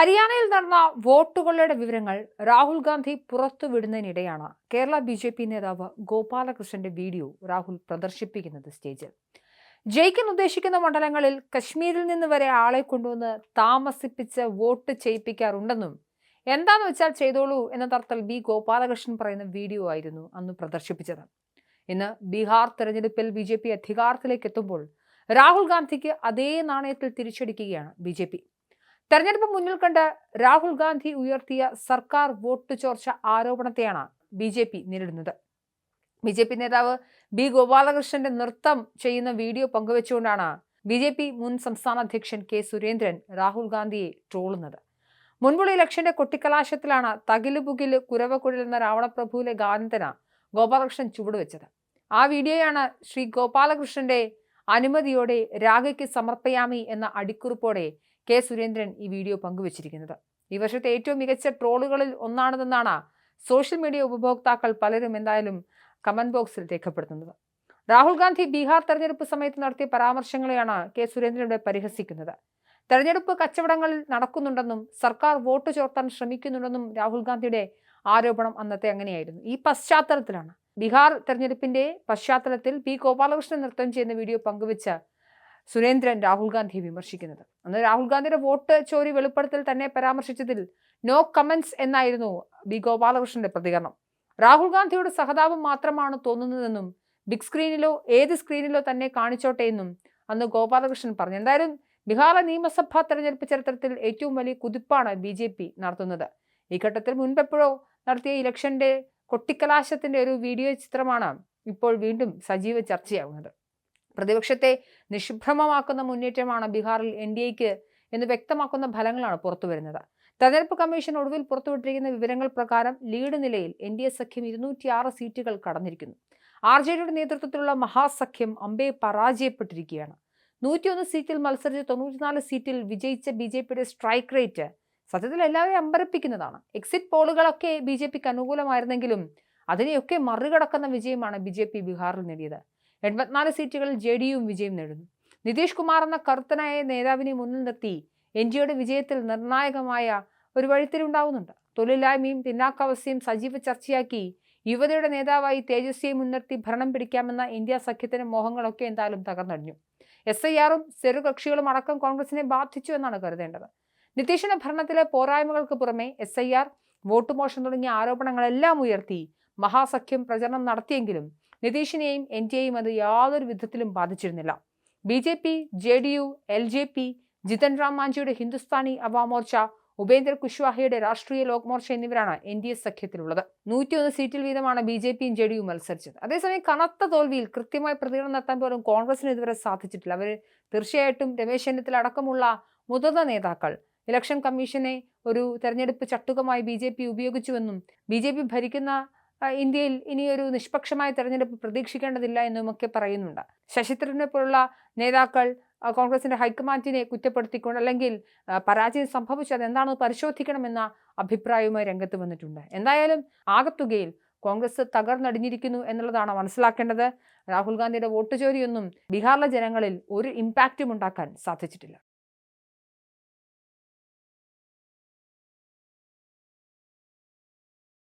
ഹരിയാനയിൽ നടന്ന വോട്ടുകളുടെ വിവരങ്ങൾ രാഹുൽ ഗാന്ധി പുറത്തുവിടുന്നതിനിടെയാണ് കേരള ബി ജെ പി നേതാവ് ഗോപാലകൃഷ്ണന്റെ വീഡിയോ രാഹുൽ പ്രദർശിപ്പിക്കുന്നത് സ്റ്റേജിൽ. ജയിക്കാൻ ഉദ്ദേശിക്കുന്ന മണ്ഡലങ്ങളിൽ കശ്മീരിൽ നിന്ന് വരെ ആളെ കൊണ്ടുവന്ന് താമസിപ്പിച്ച് വോട്ട് ചെയ്യിപ്പിക്കാറുണ്ടെന്നും എന്താന്ന് വെച്ചാൽ ചെയ്തോളൂ എന്ന തരത്തിൽ ബി ഗോപാലകൃഷ്ണൻ പറയുന്ന വീഡിയോ ആയിരുന്നു അന്ന് പ്രദർശിപ്പിച്ചത്. ഇന്ന് ബീഹാർ തെരഞ്ഞെടുപ്പിൽ ബി ജെ പി അധികാരത്തിലേക്ക് എത്തുമ്പോൾ രാഹുൽ ഗാന്ധിക്ക് അതേ നാണയത്തിൽ തിരിച്ചടിക്കുകയാണ് ബി ജെ പി. തെരഞ്ഞെടുപ്പ് മുന്നിൽ കണ്ട് രാഹുൽ ഗാന്ധി ഉയർത്തിയ സർക്കാർ വോട്ട് ചോർച്ച ആരോപണത്തെയാണ് ബി ജെ പി നേരിടുന്നത്. ബി ജെ പി നേതാവ് ബി ഗോപാലകൃഷ്ണന്റെ നൃത്തം ചെയ്യുന്ന വീഡിയോ പങ്കുവെച്ചുകൊണ്ടാണ് ബി ജെ പി മുൻ സംസ്ഥാന അധ്യക്ഷൻ കെ സുരേന്ദ്രൻ രാഹുൽ ഗാന്ധിയെ ട്രോളുന്നത്. മുൻപുള്ള ഇലക്ഷന്റെ കൊട്ടിക്കലാശത്തിലാണ് തകിലുപുകിൽ കുരവക്കുഴൽ എന്ന രാവണപ്രഭുവിലെ ഗാനത്തിന് ഗോപാലകൃഷ്ണൻ ചുവടുവെച്ചത്. ആ വീഡിയോയാണ് ശ്രീ ഗോപാലകൃഷ്ണന്റെ അനുമതിയോടെ രാഗയ്ക്ക് സമർപ്പയാമി എന്ന അടിക്കുറിപ്പോടെ കെ സുരേന്ദ്രൻ ഈ വീഡിയോ പങ്കുവച്ചിരിക്കുന്നത്. ഈ വർഷത്തെ ഏറ്റവും മികച്ച ട്രോളുകളിൽ ഒന്നാണെന്നാണ് സോഷ്യൽ മീഡിയ ഉപഭോക്താക്കൾ പലരും എന്തായാലും കമന്റ് ബോക്സിൽ രേഖപ്പെടുത്തുന്നത്. രാഹുൽ ഗാന്ധി ബീഹാർ തെരഞ്ഞെടുപ്പ് സമയത്ത് നടത്തിയ പരാമർശങ്ങളെയാണ് കെ സുരേന്ദ്രനോട് പരിഹസിക്കുന്നത്. തെരഞ്ഞെടുപ്പ് കച്ചവടങ്ങളിൽ നടക്കുന്നുണ്ടെന്നും സർക്കാർ വോട്ട് ചോർത്താൻ ശ്രമിക്കുന്നുണ്ടെന്നും രാഹുൽ ഗാന്ധിയുടെ ആരോപണം അന്നത്തെ അങ്ങനെയായിരുന്നു. ഈ പശ്ചാത്തലത്തിലാണ് ബീഹാർ തെരഞ്ഞെടുപ്പിന്റെ പശ്ചാത്തലത്തിൽ പി ഗോപാലകൃഷ്ണൻ നൃത്തം ചെയ്യുന്ന വീഡിയോ പങ്കുവച്ച സുരേന്ദ്രൻ രാഹുൽ ഗാന്ധിയെ വിമർശിക്കുന്നത്. അന്ന് രാഹുൽ ഗാന്ധിയുടെ വോട്ട് ചോരി വെളിപ്പെടുത്തൽ തന്നെ പരാമർശിച്ചതിൽ നോ കമന്റ്സ് എന്നായിരുന്നു ബി ഗോപാലകൃഷ്ണന്റെ പ്രതികരണം. രാഹുൽ ഗാന്ധിയുടെ സഹതാപം മാത്രമാണ് തോന്നുന്നതെന്നും ബിഗ് സ്ക്രീനിലോ ഏത് സ്ക്രീനിലോ തന്നെ കാണിച്ചോട്ടെ എന്നും അന്ന് ഗോപാലകൃഷ്ണൻ പറഞ്ഞു. എന്തായാലും ബീഹാർ നിയമസഭാ തെരഞ്ഞെടുപ്പ് ചരിത്രത്തിൽ ഏറ്റവും വലിയ കുതിപ്പാണ് ബി ജെ പി നടത്തുന്നത്. ഈ ഘട്ടത്തിൽ മുൻപെപ്പോഴോ നടത്തിയ ഇലക്ഷന്റെ കൊട്ടിക്കലാശത്തിന്റെ ഒരു വീഡിയോ ചിത്രമാണ് ഇപ്പോൾ വീണ്ടും സജീവ ചർച്ചയാകുന്നത് പ്രതിപക്ഷത്തെ നിഷ്ഭ്രമമാക്കുന്ന മുന്നേറ്റമാണ് ബീഹാറിൽ എൻ ഡി എക്ക് എന്ന് വ്യക്തമാക്കുന്ന ഫലങ്ങളാണ് പുറത്തുവരുന്നത്. തെരഞ്ഞെടുപ്പ് കമ്മീഷൻ ഒടുവിൽ പുറത്തുവിട്ടിരിക്കുന്ന വിവരങ്ങൾ പ്രകാരം ലീഡ് നിലയിൽ എൻ ഡി എ സഖ്യം ഇരുന്നൂറ്റിയാറ് സീറ്റുകൾ കടന്നിരിക്കുന്നു. ആർ ജെ ഡിയുടെ നേതൃത്വത്തിലുള്ള മഹാസഖ്യം അമ്പയെ പരാജയപ്പെട്ടിരിക്കുകയാണ്. നൂറ്റിയൊന്ന് സീറ്റിൽ മത്സരിച്ച് തൊണ്ണൂറ്റിനാല് സീറ്റിൽ വിജയിച്ച ബി ജെ പിയുടെ സ്ട്രൈക്ക് റേറ്റ് സത്യത്തിൽ എല്ലാവരെയും അമ്പരപ്പിക്കുന്നതാണ്. എക്സിറ്റ് പോളുകളൊക്കെ ബി ജെ പിക്ക് അനുകൂലമായിരുന്നെങ്കിലും അതിനെയൊക്കെ മറികടക്കുന്ന വിജയമാണ് ബി ജെ പി ബീഹാറിൽ നേടിയത്. എൺപത്തിനാല് സീറ്റുകളിൽ ജെ ഡി യുവും വിജയം നേടുന്നു. നിതീഷ് കുമാർ എന്ന കറുത്തനായ നേതാവിനെ മുന്നിൽ നിർത്തി എൻ ജിയുടെ വിജയത്തിൽ നിർണായകമായ ഒരു വഴിത്തിരിവുണ്ടാവുന്നുണ്ട് തൊഴിലില്ലായ്മയും പിന്നാക്കാവസ്ഥയും സജീവ ചർച്ചയാക്കി യുവതയുടെ നേതാവായി തേജസ്വിയെ മുൻനിർത്തി ഭരണം പിടിക്കാമെന്ന ഇന്ത്യ സഖ്യത്തിന്റെ മോഹങ്ങളൊക്കെ എന്തായാലും തകർന്നടിഞ്ഞു. എസ് ഐ ആറും ചെറുകക്ഷികളും അടക്കം കോൺഗ്രസിനെ ബാധിച്ചു എന്നാണ് കരുതേണ്ടത്. നിതീഷിന്റെ ഭരണത്തിലെ പോരായ്മകൾക്ക് പുറമെ എസ് ഐ ആർ വോട്ട് മോഷണം തുടങ്ങിയ ആരോപണങ്ങളെല്ലാം ഉയർത്തി മഹാസഖ്യം പ്രചരണം നടത്തിയെങ്കിലും നിതീഷിനെയും എൻ ഡി എയും അത് യാതൊരു വിധത്തിലും ബാധിച്ചിരുന്നില്ല. B J P J D U L J P Jitan Ram മാഞ്ചിയുടെ Hindustani Awam Morcha Upendra കുശ്വാഹയുടെ രാഷ്ട്രീയ ലോക് മോർച്ച എന്നിവരാണ് എൻ ഡി എ സഖ്യത്തിലുള്ളത്. നൂറ്റിയൊന്ന് സീറ്റിൽ വീതമാണ് ബി ജെ പിയും ജെ ഡി യു മത്സരിച്ചത്. അതേസമയം കനത്ത തോൽവിയിൽ കൃത്യമായി പ്രതികരണം നടത്താൻ പോലും കോൺഗ്രസിന് ഇതുവരെ സാധിച്ചിട്ടില്ല. അവർ തീർച്ചയായിട്ടും രമേശ് ചെന്നിത്തല അടക്കമുള്ള മുതിർന്ന നേതാക്കൾ ഇലക്ഷൻ കമ്മീഷനെ ഒരു തെരഞ്ഞെടുപ്പ് ചട്ടുകമായി ബി ജെ പി ഉപയോഗിച്ചുവെന്നും ബി ജെ പി ഭരിക്കുന്ന ഇന്ത്യയിൽ ഇനിയൊരു നിഷ്പക്ഷമായ തെരഞ്ഞെടുപ്പ് പ്രതീക്ഷിക്കേണ്ടതില്ല എന്നുമൊക്കെ പറയുന്നുണ്ട്. ശശി പോലുള്ള നേതാക്കൾ കോൺഗ്രസിന്റെ ഹൈക്കമാൻഡിനെ കുറ്റപ്പെടുത്തിക്കൊണ്ട് അല്ലെങ്കിൽ പരാജയം സംഭവിച്ചത് എന്താണെന്ന് പരിശോധിക്കണമെന്ന അഭിപ്രായവുമായി രംഗത്ത് വന്നിട്ടുണ്ട്. എന്തായാലും ആകത്തുകയിൽ കോൺഗ്രസ് തകർന്നടിഞ്ഞിരിക്കുന്നു എന്നുള്ളതാണ് മനസ്സിലാക്കേണ്ടത്. രാഹുൽ ഗാന്ധിയുടെ വോട്ട് ചോരിയൊന്നും ബീഹാറിലെ ജനങ്ങളിൽ ഒരു ഇമ്പാക്റ്റും ഉണ്ടാക്കാൻ സാധിച്ചിട്ടില്ല.